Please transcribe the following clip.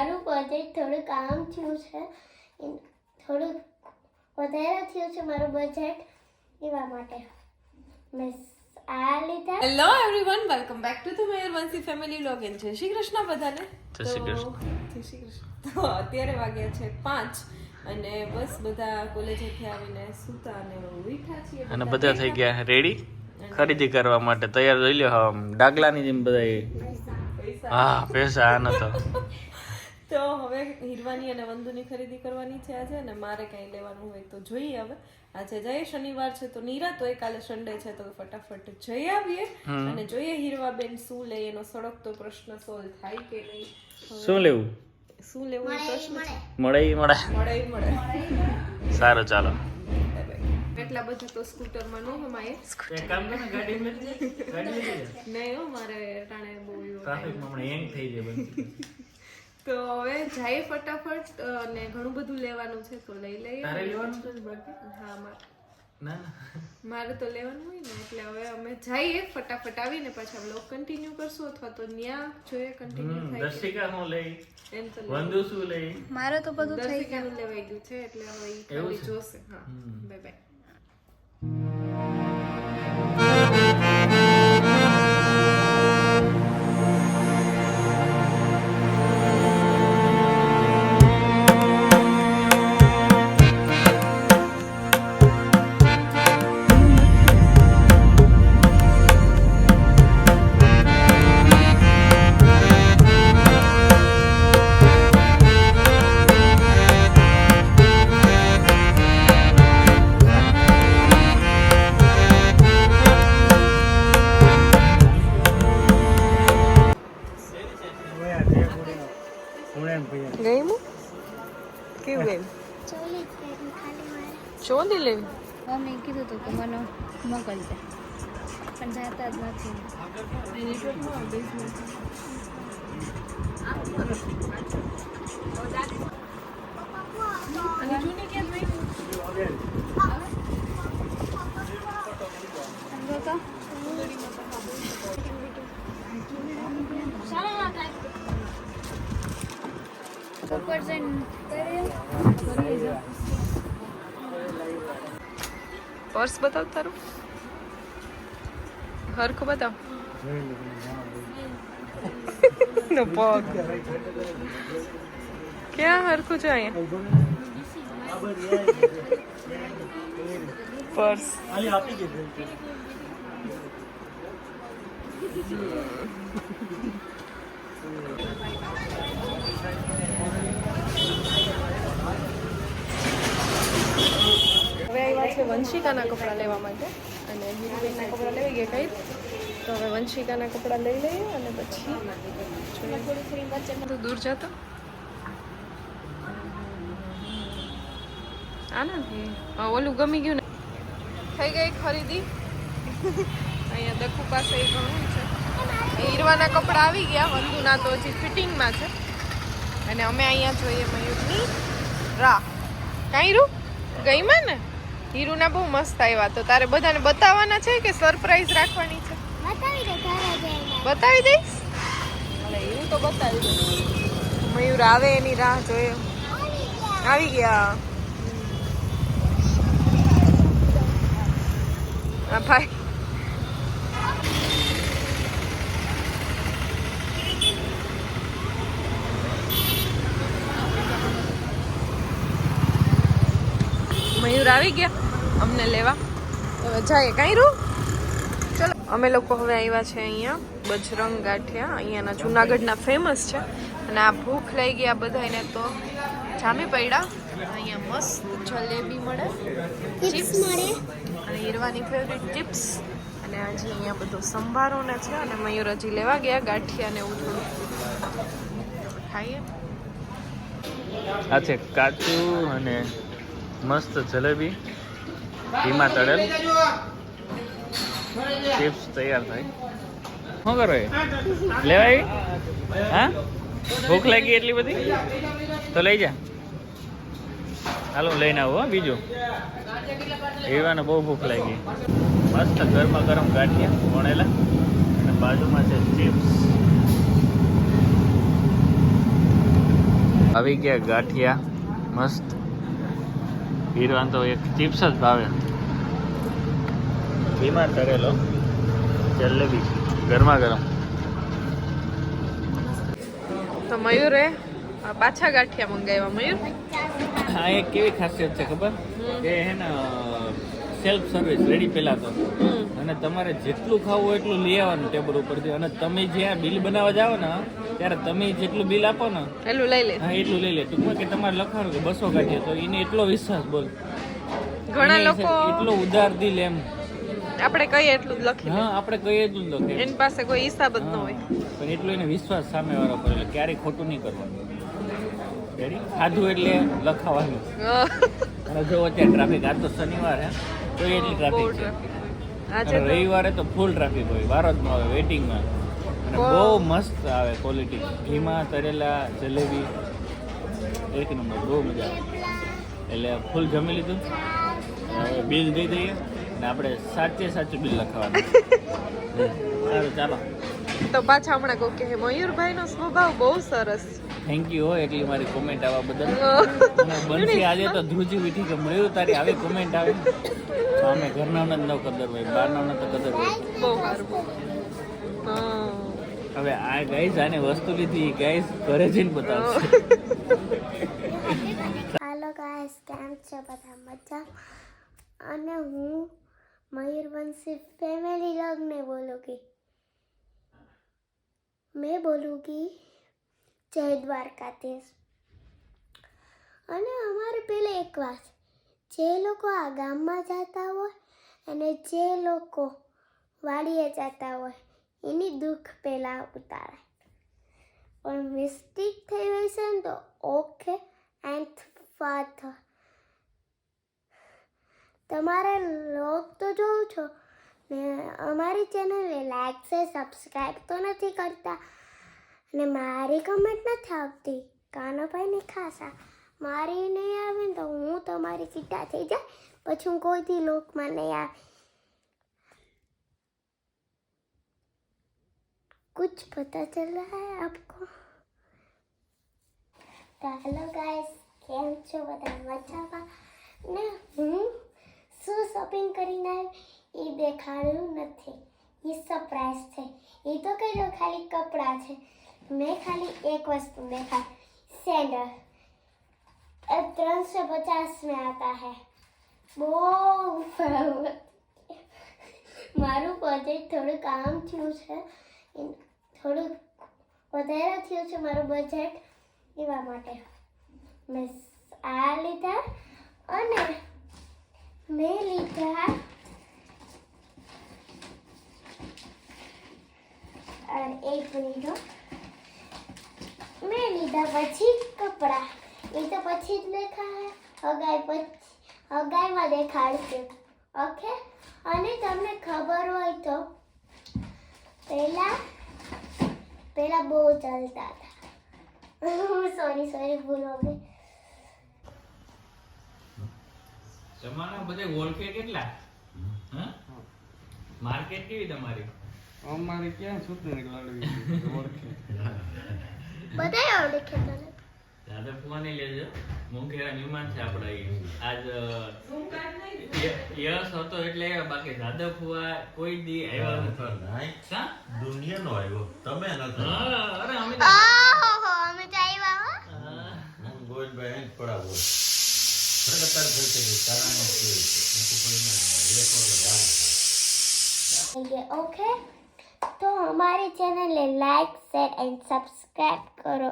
મારું બજેટ થોડું કામ થયું છે. થોડું વધારે થયું છે મારું બજેટ એવા માટે. મેં આ લીધા. Hello everyone welcome back to the Mayurvanshi family vlog and Jay Shri Krishna બધાને. જય શ્રી કૃષ્ણ. જય શ્રી કૃષ્ણ તો અત્યારે વાગ્યા છે પાંચ અને બસ બધા કોલેજેથી આવીને સૂતા અને ઉઠ્યા છીએ. અને બધા થઈ ગયા રેડી ખરીદી કરવા માટે તૈયાર જોઈ લ્યો આમ ડાગલાની જેમ બધા હા પૈસા આ નતો તો હવે હીરવાની અને વંદુની ખરીદી કરવાની છે આજે અને મારે કંઈ લેવાનું હોય તો જોઈએ હવે. આજે જઈએ શનિવાર છે તો નિરાત હોય કાલે સન્ડે છે તો ફટાફટ જઈ આવીએ. અને જોઈએ હીરવાબેન શું લે એનો સળગતો પ્રશ્ન સોલ્વ થાય કે નહીં. શું લેવું? શું લેવું એ પ્રશ્ન? મળે. મળે મળે. મળે સારું ચાલો. એટલા બધા તો સ્કૂટરમાં નો હમાય એક કામ કર ને ગાડી મેળવી ગાડી નહીં હો મારે રાણે બહુ ટ્રાફિકમાં હમણાં હેંગ થઈ જાય બંધ. તો હવે જાય ફટાફટ અને ઘણું બધું લેવાનું છે તો લઈ લઈએ. તારે લેવાનું છે બાકી? હા મારે. ના ના. મારે તો લેવાનું હોય ને એટલે હવે અમે જઈએ ફટાફટ આવીને પાછા બ્લોગ કન્ટિન્યુ કરશું અથવા તો ન્યા જોઈએ કન્ટિન્યુ થાય દર્શિકા હું લઈ એમ તો વંદુ શું લઈ. મારે તો બધું દર્શિકાનું લેવાઈ ગયું છે એટલે હવે ઈ જોશે. હા બાય બાય કેવું ગઈ ચોલી લેવી. મમ્મી કીધું હતું કે મને મોકલજે. પણ જાતા જ નથી. અને જૂની કેમ ભાઈ સમજો તો ઉપર જઈને કરીએ પર્સ બતાવ તારું. હરખું બતાવ. પગ. ક્યાં હરખું છે અહીંયા? પર્સ. હવે આવ્યા છે વંશિકાના કપડાં લેવા માટે. અને હીરુબેનના કપડાં લેવી ગયા કઈ. તો હવે વંશિકાના કપડાં લઈ લઈએ અને પછી દૂર જતો. આનાથી? ઓલું ગમી ગયું ને. થઈ ગઈ ખરીદી. અહીંયા દખુ પાસે ઘણું છે. હીરવાના કપડાં આવી ગયા, વંદુના તો હજી ફિટિંગમાં છે. અને અમે અહીંયા જોઈએ મયુરની રાહ. કાંઈ રૂ? ગઈમાં ને? હીરુના બહુ મસ્ત આવ્યા તો તારે બધાને બતાવવાના છે કે સરપ્રાઈઝ રાખવાની છે? બતાવી દે બતાવી દઈશ? હું એવું તો બતાવી દઈશ મયુર આવે એની રાહ જોઈએ આવી ગયા. આ ભાઈ મયુર આવી ગયા. અમને લેવા. હવે જાય કાંઈ રૂ ચલો. અમે લોકો હવે આવ્યા છે અહીંયા બજરંગ ગાંઠિયા. અહીંયાના જુનાગઢના ફેમસ છે. અને આ ભૂખ લઈ ગયા બધાને તો. જામી પડ્યા. અહીંયા મસ્ત જલેબી મળે. ચિપ્સ મળે. અને હીરવાની ફેવરિટ ચિપ્સ અને આજે અહીંયા બધો સંભારો ને છે. અને મયુર હજી લેવા ગયા ગાંઠિયા ને એવું થોડું ખાઈએ. આ છે કાચું અને મસ્ત જલેબી, ધીમા તળેલ. ચિપ્સ તૈયાર થાય. શું કરો એ? લેવાય? હા? ભૂખ લાગી એટલી બધી? તો લઈ જા. હાલો, લઈને આવો બીજું. એવાને બહુ ભૂખ લાગી. મસ્ત ગરમા ગરમ ગાંઠિયા વણેલા અને બાજુમાં છે ચિપ્સ આવી ગયા ગાંઠિયા. મસ્ત. હીરવાન તો એક ચિપ્સ જ ભાવે. બીમાર કરેલો. જલેબી. ગરમા ગરમ. તો મયુરે આ પાછા ગાંઠિયા મંગાવ્યા મયુર? હા એક કેવી ખાસિયત છે ખબર? કે હે ને સેલ્ફ સર્વિસ રેડી પહેલા તો. અને તમારે જેટલું ખાવું હોય એટલું લઈ આવવાનું ટેબલ ઉપરથી. અને તમે જ્યાં બિલ બનાવવા જાઓ ને ત્યારે તમે જેટલું બિલ આપો ને એટલું લઈ લે. હા એટલું લઈ લે. ટૂંકમાં કે તમારે લખવાનું કે બસો કાઢીએ તો એને એટલો વિશ્વાસ બોલ. ઘણા લોકો એટલો ઉદાર દિલ એમ. આપણે કહીએ એટલું જ લખી હા આપણે કહીએ જ લખીએ એની પાસે કોઈ હિસાબ જ ન હોય. પણ એટલો એને વિશ્વાસ સામે વાળો કરે એટલે ક્યારેય ખોટું નહીં કરવાનું. ખાધું એટલે લખાવાનું. અને જો અત્યારે ટ્રાફિક આજ તો શનિવાર હે તો એટલી ટ્રાફિક છે. રવિવારે તો ફૂલ ટ્રાફિક હોય વારો જ ન આવે વેઇટિંગમાં અને બહુ. મસ્ત આવે ક્વોલિટી ઘીમાં તરેલા જલેબી એક નંબર બહુ મજા આવે. એટલે ફૂલ જમી લીધું. હવે બિલ દઈ દઈએ ને આપણે સાચે સાચું બિલ લખવાનું. સારું ચાલો. તો પાછા હમણાં કહું કે મયુરભાઈ નો સ્વભાવ બહુ સરસ. થેન્ક યુ હો એટલી મારી કોમેન્ટ આવવા બદલ. બનશે આજે તો ધ્રુજી વીઠી કે મળ્યું તારી આવી કોમેન્ટ આવે. તો અમે ઘરના ન કદર હોય બહારના તો કદર હોય. બહુ સારું. હા. હવે આ ગાઈસ આને વસ્તુ લીધી ગાઈસ ઘરે જઈને બતાવશે. હાલો ગાઈસ કેમ છે? બધા મજા અને હું મયુરવંશી ફેમિલી લોગ ને બોલુંગી. મેં બોલું બોલુંગી જય દ્વારકાધીશ. અને અમારે પેલે એક વાત, જે લોકો આ ગામમાં જતા હોય અને જે લોકો વાડીએ જતા હોય એની દુઃખ પહેલાં ઉતારે પણ મિસ્ટેક થઈ ગઈ છે ને તો ઓકે એન્ડ ફાથ તમારે લોગ તો જોઉં છો, ને અમારી ચેનલને લાઈક છે સબસ્ક્રાઈબ તો નથી કરતા, અને મારી કમેન્ટ નથી આવતી. કાનાભાઈને ખાસા. મારી નહીં આવે ને તો હું તમારી કીટા થઈ જાય. પછી હું કોઈથી લોકમાં નહીં આવે. कुछ पता चल रहा है आपको તો હેલો ગાઈસ કેમ છો બધા મજામાં ને હું શું શોપિંગ કરીને આવી એ દેખાડ્યું નથી એ સરપ્રાઈઝ છે એ તો કહી દો ખાલી કપડાં છે મેં ખાલી એક વસ્તુ દેખાડી સેન્ડલ ત્રણસો પચાસ में आता है બહુ મારું બજેટ થોડું કામ થયું છે એન- થોડું વધારે થયું છે મારું બજેટ એવા માટે. મેં આ લીધા અને મેં લીધા એક લીધો. મેં લીધા પછી કપડાં. એ તો પછી જ દેખાય. હગાઈ પછી હગાઈમાં દેખાડશે. ઓકે અને તમને ખબર હોય તો પહેલા પહેલા બહુ ચાલતા હતા સોરી સોરી ભૂલ ગઈ તમારા બધે ઓળખે કેટલા? હા? માર્કેટ કેવી તમારી? અમારે ક્યાં છૂટણી લાડવી ઓળખે બધા ઓળખે તને દાદા ફુવાની લેજો. મોંઘેરા નિમાન છે આપડા આજ યશ હતો એટલે બાકી દાદા ફુવા કોઈ દી આવ્યા નથી. શા દુનિયા નો આવ્યો. તમે નથી અરે અમે અમે તો આવ્યા થઈ છે ઓકે તો અમારી channel like share and subscribe કરો.